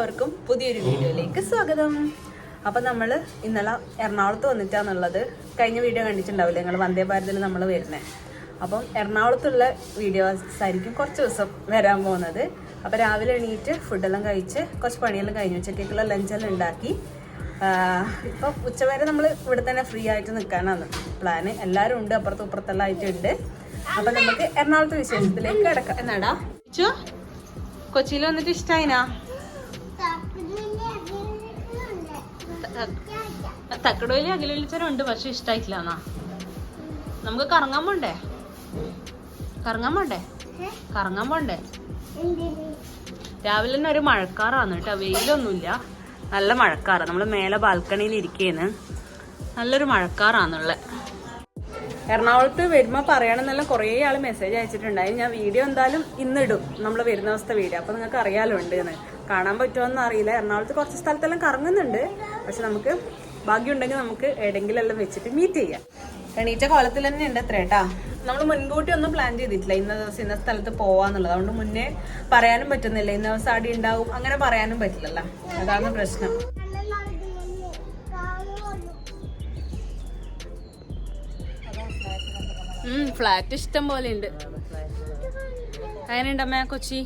എല്ലാവർക്കും പുതിയൊരു വീഡിയോയിലേക്ക് സ്വാഗതം. അപ്പം നമ്മൾ ഇന്നലെ എറണാകുളത്ത് വന്നിട്ടാന്നുള്ളത് കഴിഞ്ഞ വീഡിയോ കണ്ടിട്ടുണ്ടാവില്ലേ? ഞങ്ങൾ വന്ദേ ഭാരതിൽ നമ്മൾ വരുന്നത് അപ്പം എറണാകുളത്തുള്ള വീഡിയോസ് ആയിരിക്കും കുറച്ച് ദിവസം വരാൻ പോകുന്നത്. അപ്പം രാവിലെ എണീറ്റ് ഫുഡെല്ലാം കഴിച്ച് കുറച്ച് പണിയെല്ലാം കഴിഞ്ഞ് ഉച്ചക്കേക്കുള്ള ലഞ്ചെല്ലാം ഉണ്ടാക്കി. ഇപ്പം ഉച്ചവരെ നമ്മൾ ഇവിടെ തന്നെ ഫ്രീ ആയിട്ട് നിൽക്കാനാണ് പ്ലാന്. എല്ലാവരും ഉണ്ട് അപ്പുറത്തും ഇപ്പുറത്തെല്ലാം ആയിട്ടുണ്ട്. അപ്പം നമുക്ക് എറണാകുളത്തെ വിശേഷത്തിലേക്ക് കിടക്കാം. എന്നാടാ? കൊച്ചിയിൽ വന്നിട്ട് ഇഷ്ടായിനാ? തക്കടോലി അഖിലിച്ചരം ഉണ്ട് പക്ഷെ ഇഷ്ടായിട്ടില്ല എന്നാ. നമുക്ക് കറങ്ങാൻ പോണ്ടേ? കറങ്ങാൻ പോണ്ടേ? കറങ്ങാൻ പോണ്ടേ? രാവിലെ തന്നെ ഒരു മഴക്കാറാണ് കേട്ടോ. വെയിലൊന്നുമില്ല. നല്ല മഴക്കാറ്. നമ്മൾ മേലെ ബാൽക്കണിയിൽ ഇരിക്കേന്ന്. നല്ലൊരു മഴക്കാറാണുള്ളത് എറണാകുളത്ത് വരുമ്പോൾ പറയണമെന്നെല്ലാം കുറേ ആൾ മെസ്സേജ് അയച്ചിട്ടുണ്ടായി ഞാൻ വീഡിയോ എന്തായാലും ഇന്നിടും. നമ്മൾ വരുന്ന ദിവസത്തെ വീഡിയോ അപ്പോൾ നിങ്ങൾക്ക് അറിയാലോ ഉണ്ട് എന്ന് കാണാൻ പറ്റുമോന്ന് അറിയില്ല. എറണാകുളത്ത് കുറച്ച് സ്ഥലത്തെല്ലാം കറങ്ങുന്നുണ്ട്. പക്ഷെ നമുക്ക് ഭാഗ്യമുണ്ടെങ്കിൽ നമുക്ക് എവിടെയെങ്കിലും എല്ലാം വെച്ചിട്ട് മീറ്റ് ചെയ്യാം. എണീറ്റ കോലത്തിൽ തന്നെ ഉണ്ട് അത്ര കേട്ടാ നമ്മൾ മുൻകൂട്ടി ഒന്നും പ്ലാൻ ചെയ്തിട്ടില്ല. ഇന്ന ദിവസം ഇന്ന സ്ഥലത്ത് പോവാന്നുള്ളത്. അതുകൊണ്ട് മുന്നേ പറയാനും പറ്റുന്നില്ല. ഇന്ന ദിവസം അടി ഉണ്ടാവും. അങ്ങനെ പറയാനും പറ്റില്ലല്ലോ. അതാണ് പ്രശ്നം. ഫ്ലാറ്റ് ഇഷ്ടം പോലെ ഉണ്ട് അങ്ങനെയുണ്ട് അമ്മ കൊച്ചി?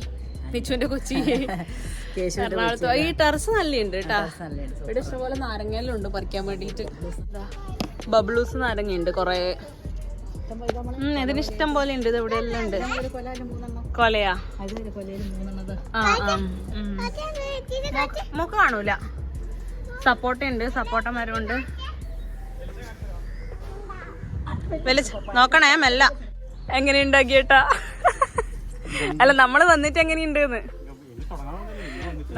നിച്ചുവിന്റെ കൊച്ചി? എറണാകുളത്ത്. ഈ ടെറസ് നല്ലുണ്ട് കേട്ടാ ഇവിടെ ഇഷ്ടംപോലെ നാരങ്ങയെല്ലാം ഉണ്ട് പറിക്കാൻ വേണ്ടിട്ട്. ബബ്ലൂസ് നാരങ്ങയുണ്ട് കൊറേ. ഇതിന് ഇഷ്ടം പോലെ ഉണ്ട് ഇത് ഇവിടെ എല്ലാം ഉണ്ട്. കൊലയാ. ആ മോക്ക് കാണൂല. സപ്പോട്ട ഉണ്ട് സപ്പോട്ട മരമുണ്ട് നോക്കണേ മെല്ല. എങ്ങനെ എങ്ങനെയുണ്ടാക്കിയേട്ടാ? അല്ല നമ്മൾ വന്നിട്ട് എങ്ങനെയുണ്ട്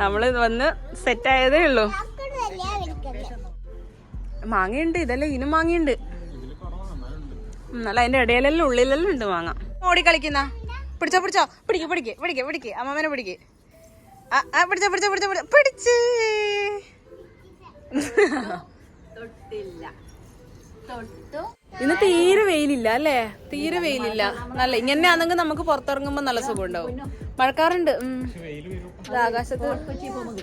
നമ്മൾ വന്ന് സെറ്റ് ആയതേ ഉള്ളൂ. മാങ്ങയുണ്ട് ഇതല്ലേ ഇനും മാങ്ങയുണ്ട്. എന്നാലും അതിന്റെ ഇടയിലെല്ലാം ഉള്ളിലെല്ലാം ഉണ്ട് മാങ്ങ. ഓടി കളിക്കുന്ന. പിടിച്ചോ പിടിച്ചോ. പിടിക്ക് പിടിക്ക് പിടിക്ക് പിടിക്ക്. അമ്മമ്മനെ പിടിക്ക്. ആ പിടിച്ചോ പിടിച്ചോ പിടിച്ചോ പിടിച്ചോ. പിടിച്ചോ. പിടിച്ച് ഇന്ന് തീരെ വെയിലില്ല അല്ലേ? തീരെ വെയിലില്ല. നല്ല ഇങ്ങനെ ആണെങ്കിൽ നമുക്ക് പുറത്തിറങ്ങുമ്പോ നല്ല സുഖം ഉണ്ടാവും മഴക്കാറുണ്ട് ആകാശത്ത്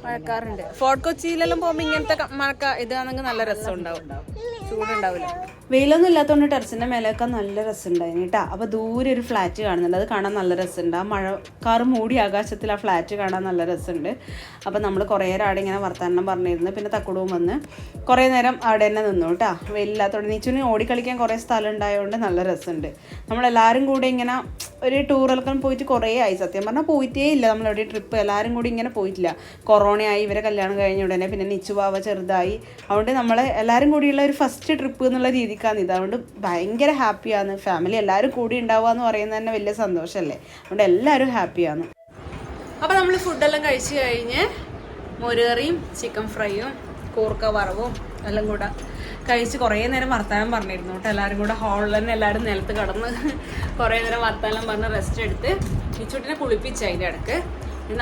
മഴക്കാറുണ്ട്. ഫോർട്ട് കൊച്ചിയിലെല്ലാം പോകുമ്പോ ഇങ്ങനത്തെ മഴക്ക ഇതാണെങ്കിൽ നല്ല രസം ഉണ്ടാവും ചൂടുണ്ടാവില്ല. വെയിലൊന്നും ഇല്ലാത്തതുകൊണ്ട് ടെറസിന്റെ മേലെയൊക്കെ നല്ല രസം ഉണ്ടായിരുന്നു കേട്ടാ. അപ്പൊ ദൂരെ ഒരു ഫ്ലാറ്റ് കാണുന്നുണ്ട്. അത് കാണാൻ നല്ല രസമുണ്ട്. ആ മഴക്കാർ മൂടി ആകാശത്തിൽ ആ ഫ്ലാറ്റ് കാണാൻ നല്ല രസമുണ്ട്. അപ്പൊ നമ്മൾ കുറേ നേരം അവിടെ ഇങ്ങനെ വർത്തമാനം പറഞ്ഞിരുന്നു. പിന്നെ തക്കുടവും വന്ന് കുറേ നേരം അവിടെ തന്നെ നിന്നു കേട്ടാ. വെയിലില്ലാത്തതുകൊണ്ട് നീച്ചുവിന് ഓടിക്കളിക്കാൻ കുറേ സ്ഥലം ഉണ്ടായതുകൊണ്ട് നല്ല രസമുണ്ട്. നമ്മളെല്ലാവരും കൂടെ ഇങ്ങനെ ഒരു ടൂറൊക്കെ പോയിട്ട് കുറേ ആയി. സത്യം പറഞ്ഞാൽ പോയിട്ടേ ഇല്ല. നമ്മളെവിടെ ട്രിപ്പ് എല്ലാവരും കൂടി ഇങ്ങനെ പോയിട്ടില്ല. കൊറോണയായി ഇവരെ കല്യാണം കഴിഞ്ഞ ഉടനെ പിന്നെ നിച്ചു ബാവ ചെറുതായി. അതുകൊണ്ട് നമ്മൾ എല്ലാവരും കൂടിയുള്ള ഒരു ഫസ്റ്റ് ട്രിപ്പ് എന്നുള്ള രീതിക്കാണ് ഇത്. അതുകൊണ്ട് ഭയങ്കര ഹാപ്പിയാണ് ഫാമിലി എല്ലാവരും കൂടി ഉണ്ടാവുക എന്ന് പറയുന്നത് തന്നെ വലിയ സന്തോഷമല്ലേ അതുകൊണ്ട് എല്ലാവരും ഹാപ്പിയാണ് അപ്പോൾ നമ്മൾ ഫുഡെല്ലാം കഴിച്ചു കഴിഞ്ഞ് മോരുകറിയും ചിക്കൻ ഫ്രൈയും കൂർക്ക വറവും എല്ലാം കൂടെ കഴിച്ച് കുറേ നേരം വർത്താനം പറഞ്ഞിരുന്നു കേട്ടോ. എല്ലാവരും കൂടെ ഹാളിൽ തന്നെ എല്ലാവരും നിലത്ത് കിടന്ന് കുറേ നേരം വർത്താനം പറഞ്ഞ് റെസ്റ്റ് എടുത്ത് ഇച്ചൂട്ടിനെ കുളിപ്പിച്ച് അതിന്റെ ഇടയ്ക്ക്.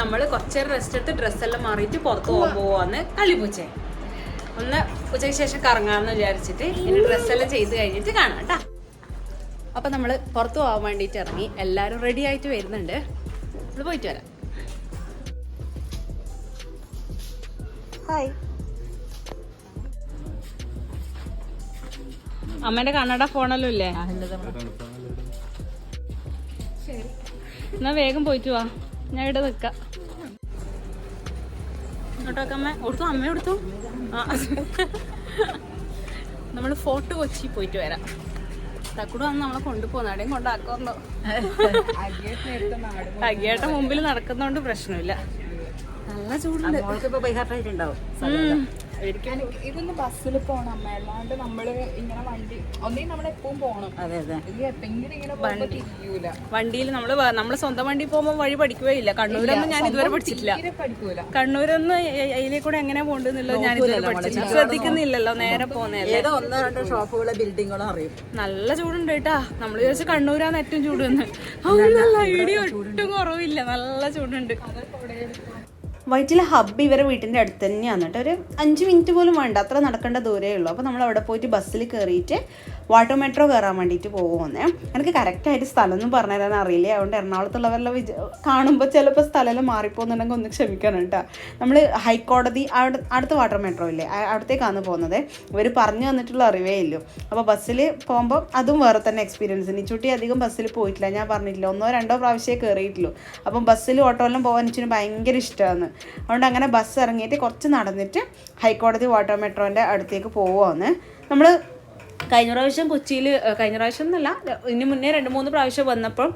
നമ്മൾ കുറച്ച് നേരം റെസ്റ്റ് എടുത്ത് ഡ്രസ്സെല്ലാം മാറിയിട്ട് പുറത്ത് പോകാൻ പോവാന്ന് കളിപ്പൂച്ചേ ഒന്ന് ഉച്ചയ്ക്ക് ശേഷം കറങ്ങാമെന്ന് വിചാരിച്ചിട്ട് ഇനി ഡ്രസ്സെല്ലാം ചെയ്ത് കഴിഞ്ഞിട്ട് കാണാം കേട്ടോ. അപ്പം നമ്മൾ പുറത്ത് പോകാൻ വേണ്ടിയിട്ട് ഇറങ്ങി. എല്ലാവരും റെഡി ആയിട്ട് വരുന്നുണ്ട്. നമ്മൾ പോയിട്ട് വരാം. ഹായ് അമ്മേന്റെ കണ്ണട ഫോണല്ലോ ഇല്ലേ? ശരി. എന്നാ വേഗം പോയിട്ട് വാ. ഞാൻ ഇവിടെ നിൽക്കാം ഇങ്ങോട്ടൊക്കെ അമ്മ. കൊടുത്തു? അമ്മ കൊടുത്തു? ആ. നമ്മൾ ഫോർട്ട് കൊച്ചി പോയിട്ട് വരാം. തക്കുടു വന്ന് നമ്മളെ കൊണ്ടുപോകുന്ന എവിടെയും കൊണ്ടാക്കുന്നുണ്ടോ അഗിയേട്ട മുമ്പിൽ നടക്കുന്നോണ്ട് പ്രശ്നമില്ല. നല്ല ചൂടുണ്ട്. ഇതൊന്ന് ബസ്സിൽ പോണം അമ്മ. അല്ലാണ്ട് നമ്മൾ ഇങ്ങനെ വണ്ടി ഒന്നേ നമ്മൾ എപ്പോഴും പോണം. അതെ അതെ. ഇത് എപ്പെങ്കിലും ഇങ്ങനെ തിരിയൂല. വണ്ടിയിൽ നമ്മൾ നമ്മൾ നമ്മൾ സ്വന്തം വണ്ടി പോകുമ്പോൾ വഴി പഠിക്കുകയേ ഇല്ല. കണ്ണൂരൊന്നും ഞാൻ ഇതുവരെ പഠിച്ചിട്ടില്ല. കണ്ണൂരൊന്ന് അതിലെ കൂടെ എങ്ങനെ പോകണ്ടെന്നുള്ളത് ഞാൻ ഇതുവരെ പഠിച്ചില്ല ശ്രദ്ധിക്കുന്നില്ലല്ലോ നേരെ പോകുന്നതല്ലേ ഏതോ ഒന്നോ രണ്ടോ ഷോപ്പുകളോ ബിൽഡിങ്ങുകളും അറിയും. നല്ല ചൂടുണ്ട് കേട്ടാ. നമ്മൾ വിചാരിച്ച കണ്ണൂരാണ് ഏറ്റവും ചൂട് വന്ന് ഐഡിയ ഒട്ടും കുറവില്ല. നല്ല ചൂടുണ്ട്. വൈറ്റിലെ ഹബ്ബ് ഇവരെ വീട്ടിന്റെ അടുത്ത് തന്നെയാണ് കേട്ടോ. ഒരു അഞ്ച് മിനിറ്റ് പോലും വേണ്ട. അത്ര നടക്കേണ്ട ദൂരമേ ഉള്ളൂ. അപ്പോൾ നമ്മൾ അവിടെ പോയിട്ട് ബസ്സിൽ കയറിയിട്ട് വാട്ടർ മെട്രോ കയറാൻ വേണ്ടിയിട്ട് പോകുമെന്നേ എനിക്ക് കറക്റ്റായിട്ട് സ്ഥലം ഒന്നും പറഞ്ഞു തരാൻ അറിയില്ല. അതുകൊണ്ട് എറണാകുളത്തുള്ളവരെല്ലാം വിജ കാണുമ്പോൾ ചിലപ്പോൾ സ്ഥലമെല്ലാം മാറിപ്പോകുന്നുണ്ടെങ്കിൽ ഒന്ന് ക്ഷമിക്കണം കേട്ടോ. നമ്മൾ ഹൈക്കോടതി അവിടെ അടുത്ത വാട്ടർ മെട്രോ ഇല്ലേ? അവിടത്തേക്കാണ് പോകുന്നത്. ഇവർ പറഞ്ഞു തന്നിട്ടുള്ള അറിവേ ഇല്ലു. അപ്പോൾ ബസ്സിൽ പോകുമ്പോൾ അതും വേറെ തന്നെ എക്സ്പീരിയൻസ് ചുട്ടി അധികം ബസ്സിൽ പോയിട്ടില്ല. ഞാൻ പറഞ്ഞിട്ടില്ല. ഒന്നോ രണ്ടോ പ്രാവശ്യമേ കയറിയിട്ടുള്ളൂ അപ്പം ബസ്സിൽ ഓട്ടോയെല്ലാം പോകാൻ നിച്ചിന് ഭയങ്കര ഇഷ്ടമാണ് അതുകൊണ്ട് അങ്ങനെ ബസ് ഇറങ്ങിയിട്ട് കുറച്ച് നടന്നിട്ട് ഹൈക്കോടതി വാട്ടർ മെട്രോന്റെ അടുത്തേക്ക് പോവുകയാണ്. നമ്മൾ കഴിഞ്ഞ പ്രാവശ്യം കൊച്ചിയിൽ കഴിഞ്ഞ പ്രാവശ്യം എന്നല്ല ഇനി മുന്നേ രണ്ട് മൂന്ന് പ്രാവശ്യം വന്നപ്പോൾ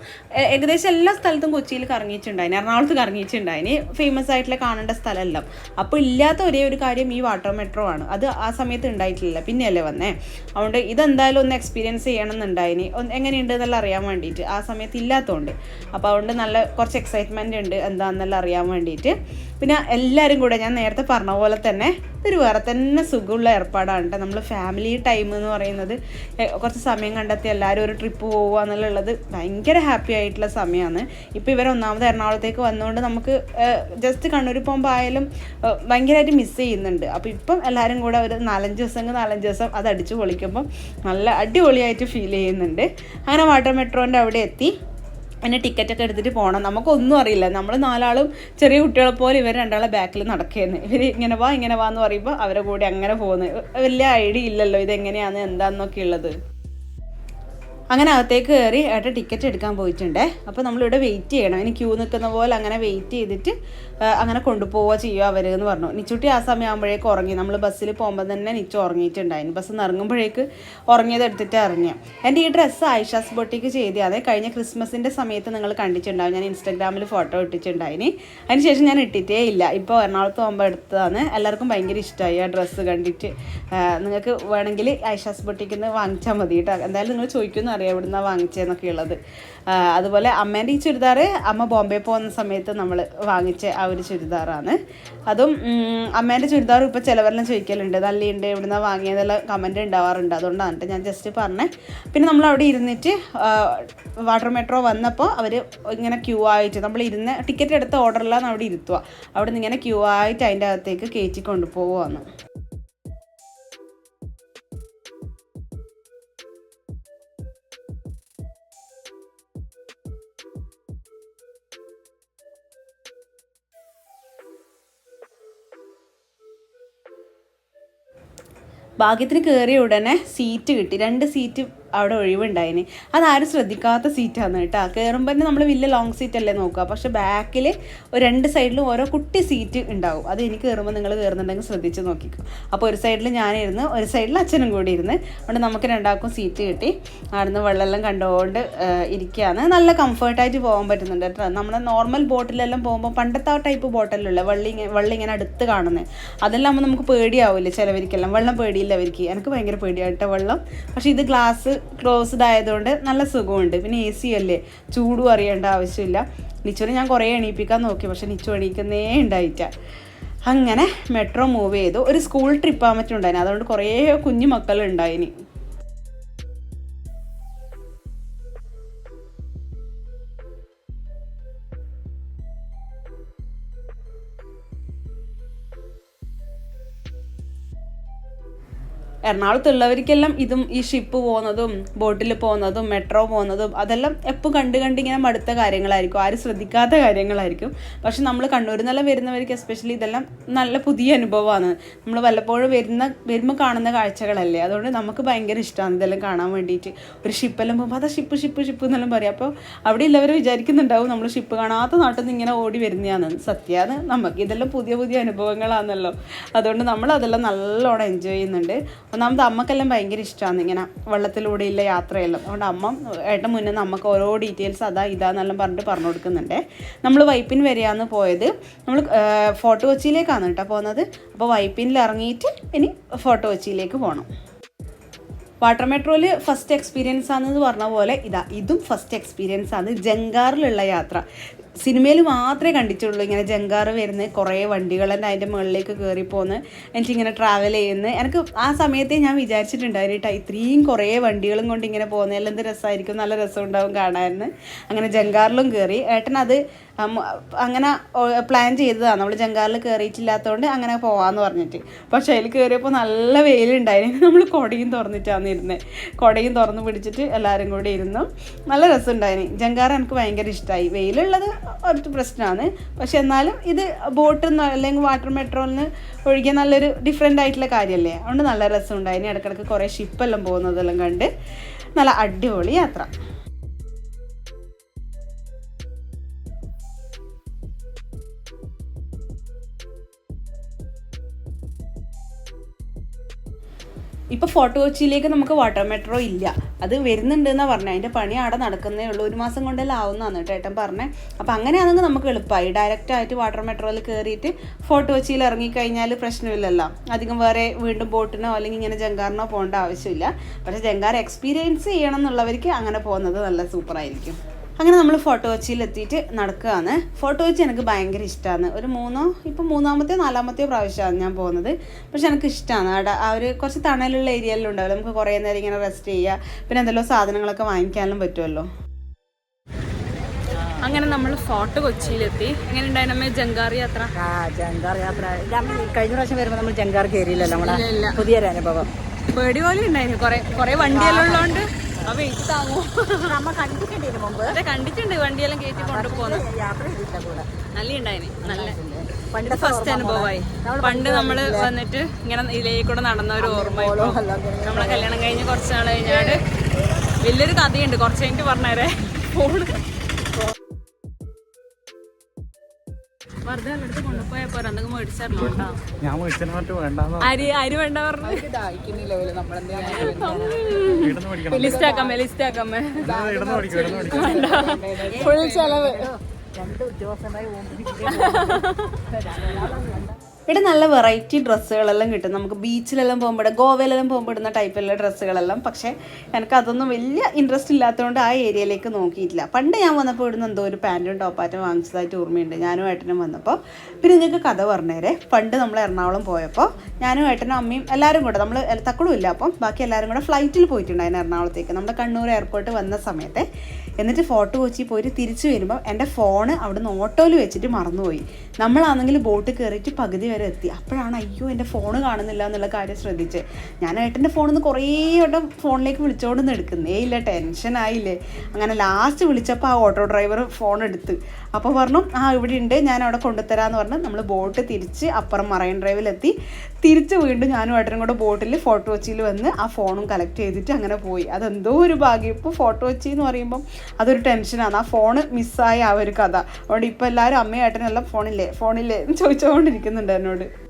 ഏകദേശം എല്ലാ സ്ഥലത്തും കൊച്ചിയിൽ കറങ്ങിയിട്ടുണ്ടായിന്. എറണാകുളത്ത് കറങ്ങിയിട്ടുണ്ടായിന്. ഫേമസ് ആയിട്ടുള്ള കാണേണ്ട സ്ഥലമെല്ലാം. അപ്പോൾ ഇല്ലാത്ത ഒരേ ഒരു കാര്യം ഈ വാട്ടർ മെട്രോ ആണ്. അത് ആ സമയത്ത് ഉണ്ടായിട്ടില്ല. പിന്നെയല്ലേ വന്നേ? അതുകൊണ്ട് ഇതെന്തായാലും ഒന്ന് എക്സ്പീരിയൻസ് ചെയ്യണം എന്നുണ്ടായിന് എങ്ങനെയുണ്ട് എന്നുള്ള അറിയാൻ വേണ്ടിയിട്ട്. ആ സമയത്ത് ഇല്ലാത്തതുകൊണ്ട് അപ്പോൾ അതുകൊണ്ട് നല്ല കുറച്ച് എക്സൈറ്റ്മെന്റ് ഉണ്ട് എന്താണെന്നെല്ലാം അറിയാൻ വേണ്ടിയിട്ട്. പിന്നെ എല്ലാവരും കൂടെ ഞാൻ നേരത്തെ പറഞ്ഞ പോലെ തന്നെ ഒരു വേറെ തന്നെ സുഖമുള്ള ഏർപ്പാടാണ് കേട്ടോ നമ്മൾ ഫാമിലി ടൈം എന്ന് പറയുന്നത് എ- കുറച്ച് സമയം കണ്ടെത്തി എല്ലാവരും ഒരു ട്രിപ്പ് പോകുക എന്നുള്ളത് ഭയങ്കര ഹാപ്പി ആയിട്ടുള്ള സമയമാണ്. ഇപ്പോൾ ഇവർ ഒന്നാമത് എറണാകുളത്തേക്ക് വന്നുകൊണ്ട് നമുക്ക് ജസ്റ്റ് കണ്ണൂർ പോകുമ്പോൾ ആയാലും ഭയങ്കരമായിട്ട് മിസ് ചെയ്യുന്നുണ്ട്. അപ്പോൾ ഇപ്പം എല്ലാവരും കൂടെ ഒരു നാലഞ്ച് ദിവസം നാലഞ്ച് ദിവസം അത് അടിച്ച് പൊളിക്കുമ്പം നല്ല അടിപൊളിയായിട്ട് ഫീൽ ചെയ്യുന്നുണ്ട്. അങ്ങനെ വാട്ടർ മെട്രോന്റെ അവിടെ എത്തി. പിന്നെ ടിക്കറ്റൊക്കെ എടുത്തിട്ട് പോകണം നമുക്കൊന്നും അറിയില്ല. നമ്മൾ നാലാളും ചെറിയ കുട്ടികളെ പോലെ ഇവർ രണ്ടാളെ ബാക്കിൽ നടക്കുകയെന്ന് ഇവർ ഇങ്ങനെ വാ ഇങ്ങനെ വാ എന്ന് പറയുമ്പോൾ അവരെ കൂടെ അങ്ങനെ പോകുന്നത് വലിയ ഐഡിയ ഇല്ലല്ലോ ഇതെങ്ങനെയാണ് എന്താണെന്നൊക്കെ ഉള്ളത്. അങ്ങനെ അകത്തേക്ക് കയറി ഏട്ടൻ ടിക്കറ്റ് എടുക്കാൻ പോയിട്ടുണ്ട്. അപ്പോൾ നമ്മളിവിടെ വെയിറ്റ് ചെയ്യണം. ഇനി ക്യൂ നിൽക്കുന്ന പോലെ അങ്ങനെ വെയിറ്റ് ചെയ്തിട്ട് അങ്ങനെ കൊണ്ടുപോവുക ചെയ്യുക അവർ എന്ന് പറഞ്ഞു. നിച്ചുട്ടി ആ സമയം ഉറങ്ങി. നമ്മൾ ബസ്സിൽ പോകുമ്പോൾ തന്നെ നിച്ചു ഉറങ്ങിയിട്ടുണ്ടായിരുന്നു ബസ് നിന്ന് ഇറങ്ങുമ്പോഴേക്ക് ഉറങ്ങിയത് എടുത്തിട്ട് ഇറങ്ങി എന്റെ ഈ ഡ്രസ്സ് ആയിഷാസ് ബൊട്ടിക്ക് ചെയ്തതാണ് കഴിഞ്ഞ ക്രിസ്മസിന്റെ സമയത്ത് നിങ്ങൾ കണ്ടിട്ടുണ്ടാവും. ഞാൻ ഇൻസ്റ്റാഗ്രാമിൽ ഫോട്ടോ ഇട്ടിട്ടുണ്ടായിന് അതിനുശേഷം ഞാൻ ഇട്ടിട്ടേ ഇല്ല. ഇപ്പോൾ എറണാകുളത്ത് പോകുമ്പോൾ എടുത്തതാണ്. എല്ലാവർക്കും ഭയങ്കര ഇഷ്ടമായി ആ ഡ്രസ്സ് കണ്ടിട്ട്. നിങ്ങൾക്ക് വേണമെങ്കിൽ ഐഷാസ് ബൊട്ടിക്കിൽ നിന്ന് വാങ്ങിച്ചാൽ മതി കേട്ടോ. എന്തായാലും നിങ്ങൾ ചോദിക്കുമെന്ന് അറിയാം എവിടുന്നാ വാങ്ങിച്ചതെന്നൊക്കെ ഉള്ളത്. അതുപോലെ അമ്മേന്റെ ഈ ചുരിദാർ അമ്മ ബോംബെ പോകുന്ന സമയത്ത് നമ്മൾ വാങ്ങിച്ച ആ ഒരു ചുരിദാറാണ്. അതും അമ്മേന്റെ ചുരിദാർ ഇപ്പോൾ ചിലവരെല്ലാം ചോദിക്കലുണ്ട്. നല്ലുണ്ട് എവിടുന്നാ വാങ്ങിയതെല്ലാം കമന്റ് ഉണ്ടാവാറുണ്ട്. അതുകൊണ്ടാണ് ഞാൻ ജസ്റ്റ് പറഞ്ഞേ. പിന്നെ നമ്മൾ അവിടെ ഇരുന്നിട്ട് വാട്ടർ മെട്രോ വന്നപ്പോൾ അവർ ഇങ്ങനെ ക്യൂ ആയിട്ട് നമ്മൾ ഇരുന്ന് ടിക്കറ്റ് എടുത്ത ഓർഡറിലാണ് അവിടെ ഇരുത്തുക. അവിടെ നിന്ന് ഇങ്ങനെ ക്യൂ ആയിട്ട് അതിന്റെ അകത്തേക്ക് കയറ്റി കൊണ്ടുപോകുവാന്ന് ഭാഗ്യത്തിന് കയറിയ ഉടനെ സീറ്റ് കിട്ടി. രണ്ട് സീറ്റ് അവിടെ ഒഴിവുണ്ടായിന്. അതാരും ശ്രദ്ധിക്കാത്ത സീറ്റാണ് കേട്ടോ. കയറുമ്പോൾ തന്നെ നമ്മൾ വലിയ ലോങ് സീറ്റ് അല്ലേ നോക്കുക. പക്ഷെ ബാക്കിൽ രണ്ട് സൈഡിലും ഓരോ കുട്ടി സീറ്റ് ഉണ്ടാവും. അത് എനിക്ക് കയറുമ്പോൾ നിങ്ങൾ കയറുന്നുണ്ടെങ്കിൽ ശ്രദ്ധിച്ച് നോക്കിക്കോ. അപ്പോൾ ഒരു സൈഡിൽ ഞാനിരുന്ന് ഒരു സൈഡിൽ അച്ഛനും കൂടി ഇരുന്ന് അതുകൊണ്ട് നമുക്ക് രണ്ടാൾക്കും സീറ്റ് കിട്ടി. അവിടുന്ന് വെള്ളമെല്ലാം കണ്ടുകൊണ്ട് ഇരിക്കുകയാണ്. നല്ല കംഫർട്ടായിട്ട് പോകാൻ പറ്റുന്നുണ്ട് കേട്ടോ. നമ്മുടെ നോർമൽ ബോട്ടിലെല്ലാം പോകുമ്പോൾ പണ്ടത്തെ ആ ടൈപ്പ് ബോട്ടിലുള്ള വെള്ളം ഇങ്ങനെ വെള്ളം ഇങ്ങനെ അടുത്ത് കാണുന്നത് അതെല്ലാം നമുക്ക് പേടിയാവില്ല ചിലവർക്കെല്ലാം വെള്ളം പേടിയില്ല അവർക്ക് എനിക്ക് ഭയങ്കര പേടിയായിട്ടോ വെള്ളം. പക്ഷേ ഇത് ഗ്ലാസ് ക്ലോസ്ഡ് ആയതുകൊണ്ട് നല്ല സുഖമുണ്ട്. പിന്നെ എ സി അല്ലേ? ചൂടും അറിയേണ്ട ആവശ്യമില്ല. നിച്ചുവിനെ ഞാൻ കുറേ എണീപ്പിക്കാൻ നോക്കി. പക്ഷെ നിച്ചു എണീക്കുന്നേ ഉണ്ടായിട്ട. അങ്ങനെ മെട്രോ മൂവ് ചെയ്തു. ഒരു സ്കൂൾ ട്രിപ്പ് ആകാൻ പറ്റുണ്ടായിന് അതുകൊണ്ട് കുറേ കുഞ്ഞു മക്കളുണ്ടായിന്. എറണാകുളത്തുള്ളവർക്കെല്ലാം ഇതും ഈ ഷിപ്പ് പോകുന്നതും ബോട്ടിൽ പോകുന്നതും മെട്രോ പോകുന്നതും അതെല്ലാം എപ്പോൾ കണ്ട് കണ്ട് ഇങ്ങനെ മടുത്ത കാര്യങ്ങളായിരിക്കും. ആരും ശ്രദ്ധിക്കാത്ത കാര്യങ്ങളായിരിക്കും. പക്ഷെ നമ്മൾ കണ്ണൂരിൽ നിന്നെല്ലാം വരുന്നവർക്ക് എസ്പെഷ്യലി ഇതെല്ലാം നല്ല പുതിയ അനുഭവമാണ്. നമ്മൾ വല്ലപ്പോഴും വരുന്ന വരുമ്പോൾ കാണുന്ന കാഴ്ചകളല്ലേ? അതുകൊണ്ട് നമുക്ക് ഭയങ്കര ഇഷ്ടമാണ് ഇതെല്ലാം കാണാൻ വേണ്ടിയിട്ട് ഒരു ഷിപ്പെല്ലാം പോകുമ്പോൾ അതാ ഷിപ്പ് ഷിപ്പ് ഷിപ്പ് എന്നെല്ലാം പറയും. അപ്പോൾ അവിടെ ഉള്ളവർ വിചാരിക്കുന്നുണ്ടാവും നമ്മൾ ഷിപ്പ് കാണാത്ത നാട്ടിൽ നിന്ന് ഇങ്ങനെ ഓടി വരുന്നതാണ് സത്യമാണ് നമുക്ക് ഇതെല്ലാം പുതിയ പുതിയ അനുഭവങ്ങളാണല്ലോ. അതുകൊണ്ട് നമ്മൾ അതെല്ലാം നല്ലോണം എൻജോയ് ചെയ്യുന്നുണ്ട്. ഒന്നാമത് അമ്മക്കെല്ലാം ഭയങ്കര ഇഷ്ടമാണ് ഇങ്ങനെ വെള്ളത്തിലൂടെയുള്ള യാത്രയെല്ലാം. അതുകൊണ്ട് അമ്മ ഏട്ടൻ മുന്നേ നമുക്ക് ഓരോ ഡീറ്റെയിൽസ് അതാ ഇതാന്നെല്ലാം പറഞ്ഞിട്ട് പറഞ്ഞു കൊടുക്കുന്നുണ്ട്. നമ്മൾ വൈപ്പിൻ വരെയാണ് പോയത്. നമ്മൾ ഫോർട്ട് കൊച്ചിയിലേക്കാണ് കേട്ടോ പോകുന്നത്. അപ്പോൾ വൈപ്പിനിൽ ഇറങ്ങിയിട്ട് ഇനി ഫോർട്ട് കൊച്ചിയിലേക്ക് പോകണം വാട്ടർ മെട്രോയിൽ ഫസ്റ്റ് എക്സ്പീരിയൻസ് ആണെന്ന് പറഞ്ഞ പോലെ ഇതാ ഇതും ഫസ്റ്റ് എക്സ്പീരിയൻസ് ആണ്. ജങ്കാറിലുള്ള യാത്ര. സിനിമയിൽ മാത്രമേ കണ്ടിട്ടുള്ളൂ. ഇങ്ങനെ ജങ്കാറ് വരുന്ന കുറേ വണ്ടികളെല്ലാം അതിന്റെ മുകളിലേക്ക് കയറി പോകുന്ന എനിക്കിങ്ങനെ ട്രാവൽ ചെയ്യുന്നത് എനിക്ക് ആ സമയത്തേ ഞാൻ വിചാരിച്ചിട്ടുണ്ടായിരുന്നു ഇത്രയും കുറേ വണ്ടികളും കൊണ്ട് ഇങ്ങനെ പോകുന്നതിൽ എന്ത് രസമായിരിക്കും? നല്ല രസമുണ്ടാവും കാണാമെന്ന് അങ്ങനെ ജങ്കാറിലും കയറി ഏട്ടൻ അത് അങ്ങനെ പ്ലാൻ ചെയ്തതാണ്. നമ്മൾ ജങ്കാറിൽ കയറിയിട്ടില്ലാത്തതുകൊണ്ട് അങ്ങനെ പോവാന്ന് പറഞ്ഞിട്ട്. പക്ഷെ അതിൽ കയറിയപ്പോൾ നല്ല വെയിലുണ്ടായിരുന്നു നമ്മൾ കൊടയും തുറന്നിട്ടാണ് ഇരുന്നത് കൊടയും തുറന്ന് പിടിച്ചിട്ട് എല്ലാവരും കൂടി ഇരുന്നു. നല്ല രസമുണ്ടായിന്. ജങ്കാർ എനിക്ക് ഭയങ്കര ഇഷ്ടമായി വെയിലുള്ളത് ഒരു പ്രശ്നമാണ് പക്ഷെ എന്നാലും ഇത് ബോട്ടിൽ നിന്ന് അല്ലെങ്കിൽ വാട്ടർ മെട്രോയിൽ ഒഴികെ നല്ലൊരു ഡിഫറെന്റ് ആയിട്ടുള്ള കാര്യമല്ലേ അതുകൊണ്ട് നല്ല രസമുണ്ടായിന്. ഇടയ്ക്കിടയ്ക്ക് കുറേ ഷിപ്പെല്ലാം പോകുന്നതെല്ലാം കണ്ട്. നല്ല അടിപൊളി യാത്ര. ഇപ്പോൾ ഫോർട്ട് കൊച്ചിയിലേക്ക് നമുക്ക് വാട്ടർ മെട്രോ ഇല്ല. അത് വരുന്നുണ്ട് എന്നാണ് പറഞ്ഞത് അതിന്റെ പണി അവിടെ നടക്കുന്നേ ഉള്ളൂ. ഒരു മാസം കൊണ്ടെല്ലാം ആവുന്നതാണ് ഏട്ടൻ പറഞ്ഞത് അപ്പോൾ അങ്ങനെയാണെങ്കിൽ നമുക്ക് എളുപ്പമായി ഡയറക്റ്റ് ആയിട്ട് വാട്ടർ മെട്രോയിൽ കയറിയിട്ട് ഫോർട്ട് കൊച്ചിയിൽ ഇറങ്ങിക്കഴിഞ്ഞാൽ പ്രശ്നമില്ലല്ലോ. അധികം വേറെ വീണ്ടും ബോട്ടിനോ അല്ലെങ്കിൽ ഇങ്ങനെ ജങ്കാറിനോ പോകേണ്ട ആവശ്യമില്ല. പക്ഷെ ജങ്കാർ എക്സ്പീരിയൻസ് ചെയ്യണം എന്നുള്ളവർക്ക് അങ്ങനെ പോകുന്നത് നല്ല സൂപ്പറായിരിക്കും അങ്ങനെ നമ്മൾ ഫോട്ടോ കൊച്ചിയിൽ എത്തിയിട്ട് നടക്കുകയാണ്. ഫോട്ടോ കൊച്ചി എനിക്ക് ഭയങ്കര ഇഷ്ടമാണ് ഒരു മൂന്നോ ഇപ്പോൾ മൂന്നാമത്തെയോ നാലാമത്തെയോ പ്രാവശ്യമാണ് ഞാൻ പോകുന്നത്. പക്ഷെ എനിക്ക് ഇഷ്ടമാണ് അവിടെ ആ ഒരു കുറച്ച് തണലുള്ള ഏരിയയിലും ഉണ്ടാവില്ല. നമുക്ക് കുറേ നേരം ഇങ്ങനെ റെസ്റ്റ് ചെയ്യുക. പിന്നെ എന്തെല്ലോ സാധനങ്ങളൊക്കെ വാങ്ങിക്കാനും പറ്റുമല്ലോ. അങ്ങനെ നമ്മൾ ഫോർട്ട് കൊച്ചിയിലെത്തി എങ്ങനെ ഉണ്ടായിരുന്നു ജങ്കാർ യാത്ര? ആ ജങ്കാർ യാത്ര. കഴിഞ്ഞ പ്രാവശ്യം വരുമ്പോൾ നമ്മൾ ജങ്കാർ കയറിയില്ലല്ലോ. നമ്മളെ. പുതിയൊരു അനുഭവം. പേടി പോലെ ഉണ്ടായിരുന്നു. കുറെ കുറെ വണ്ടിയെല്ലാം ഉള്ളതുകൊണ്ട് ആ വെയിറ്റ് താങ്ങൂ. നമ്മ കണ്ടിട്ടുണ്ടതിന് മുമ്പ്. അതെ കണ്ടിട്ടുണ്ട്. വണ്ടിയെല്ലാം കയറ്റി കൊണ്ടുപോകുന്നു യാത്ര ചെയ്തില്ല കൂടെ നല്ല ഉണ്ടായിന്. നല്ല പണ്ട് ഫസ്റ്റ് അനുഭവമായി. പണ്ട് നമ്മൾ വന്നിട്ട് ഇങ്ങനെ ഇതിലേക്കൂടെ നടന്ന ഒരു ഓർമ്മ നമ്മളെ കല്യാണം കഴിഞ്ഞ് കുറച്ച് നാൾ കഴിഞ്ഞാൽ വലിയൊരു കഥയുണ്ട്. കുറച്ച് കഴിഞ്ഞിട്ട് പറഞ്ഞേരെ. ഫോണ് വെറുതെ എടുത്ത് കൊണ്ടുപോയാ പോരാ എന്തെങ്കിലും മേടിച്ചായിരുന്നു കേട്ടോ. ഞാൻ മേടിച്ചതിന് മറ്റു വേണ്ടാന്ന് അരി അരി വേണ്ട പറഞ്ഞു. ദാഹിക്കുന്നില്ല പോലെ ഇടന്ന് പഠിക്കണം ലിസ്റ്റ് ആക്കാമേ ലിസ്റ്റ് ആക്കാമേ ഫുൾ ചെലവ്. രണ്ട് ഉദ്യോഗസ്ഥനായി ഇവിടെ നല്ല വെറൈറ്റി ഡ്രസ്സുകളെല്ലാം കിട്ടും. നമുക്ക് ബീച്ചിലെല്ലാം പോകുമ്പോൾ ഗോവയിലെല്ലാം പോകുമ്പോൾ ഇടുന്ന ടൈപ്പിലുള്ള ഡ്രസ്സുകളെല്ലാം. പക്ഷേ എനിക്ക് അതൊന്നും വലിയ ഇൻട്രസ്റ്റ് ഇല്ലാത്തതുകൊണ്ട് ആ ഏരിയയിലേക്ക് നോക്കിയിട്ടില്ല. പണ്ട് ഞാൻ വന്നപ്പോൾ ഇവിടുന്ന് എന്തോ ഒരു പാന്റും ടോപ്പാറ്റും വാങ്ങിച്ചതായിട്ട് ഓർമ്മയുണ്ട്. ഞാനും ഏട്ടനും വന്നപ്പോൾ പിന്നെ നിങ്ങൾക്ക് കഥ പറഞ്ഞേരെ. പണ്ട് നമ്മൾ എറണാകുളം പോയപ്പോൾ ഞാനും ഏട്ടനും അമ്മയും എല്ലാവരും കൂടെ നമ്മൾ തക്കടും ഇല്ല അപ്പം ബാക്കി എല്ലാവരും കൂടെ ഫ്ലൈറ്റിൽ പോയിട്ടുണ്ടായിരുന്നു എറണാകുളത്തേക്ക്. നമ്മുടെ കണ്ണൂർ എയർപോർട്ട് വന്ന സമയത്തെ. എന്നിട്ട് ഫോട്ടോ കൊച്ചി പോയിട്ട് തിരിച്ചു വരുമ്പോൾ എന്റെ ഫോണ് അവിടുന്ന് ഓട്ടോയിൽ വെച്ചിട്ട് മറന്നുപോയി. നമ്മളാണെങ്കിൽ ബോട്ട് കയറിയിട്ട് പകുതി വരെ എത്തി. അപ്പോഴാണ് അയ്യോ എന്റെ ഫോൺ കാണുന്നില്ല എന്നുള്ള കാര്യം ശ്രദ്ധിച്ച്. ഞാൻ ഏട്ടന്റെ ഫോണിൽ നിന്ന് കുറേ വട്ടം ഫോണിലേക്ക് വിളിച്ചോണ്ട് എടുക്കുന്നേ. ഇല്ല ടെൻഷനായില്ലേ അങ്ങനെ ലാസ്റ്റ് വിളിച്ചപ്പോൾ ആ ഓട്ടോ ഡ്രൈവർ ഫോൺ എടുത്ത്. അപ്പോൾ പറഞ്ഞു ആ ഇവിടെ ഉണ്ട് ഞാൻ അവിടെ കൊണ്ടുത്തരാമെന്ന് പറഞ്ഞ്. നമ്മൾ ബോട്ട് തിരിച്ച് അപ്പുറം മറൈൻ ഡ്രൈവിലെത്തി തിരിച്ച് വീണ്ടും ഞാനും ഏട്ടനും കൂടെ ബോട്ടിൽ ഫോട്ടോ കൊച്ചിയിൽ വന്ന് ആ ഫോണും കളക്ട് ചെയ്തിട്ട് അങ്ങനെ പോയി. അതെന്തോ ഒരു ഭാഗ്യം. ഇപ്പോൾ ഫോട്ടോ കൊച്ചി എന്ന് പറയുമ്പം അതൊരു ടെൻഷനാണ് ആ ഫോൺ മിസ്സായ ആ ഒരു കഥ. അതുകൊണ്ട് ഇപ്പോൾ എല്ലാവരും അമ്മയും ഏട്ടനെല്ലാം ഫോണില്ലേ ഫോണില്ലേ എന്ന് ചോദിച്ചുകൊണ്ടിരിക്കുന്നുണ്ട് എന്നോട്.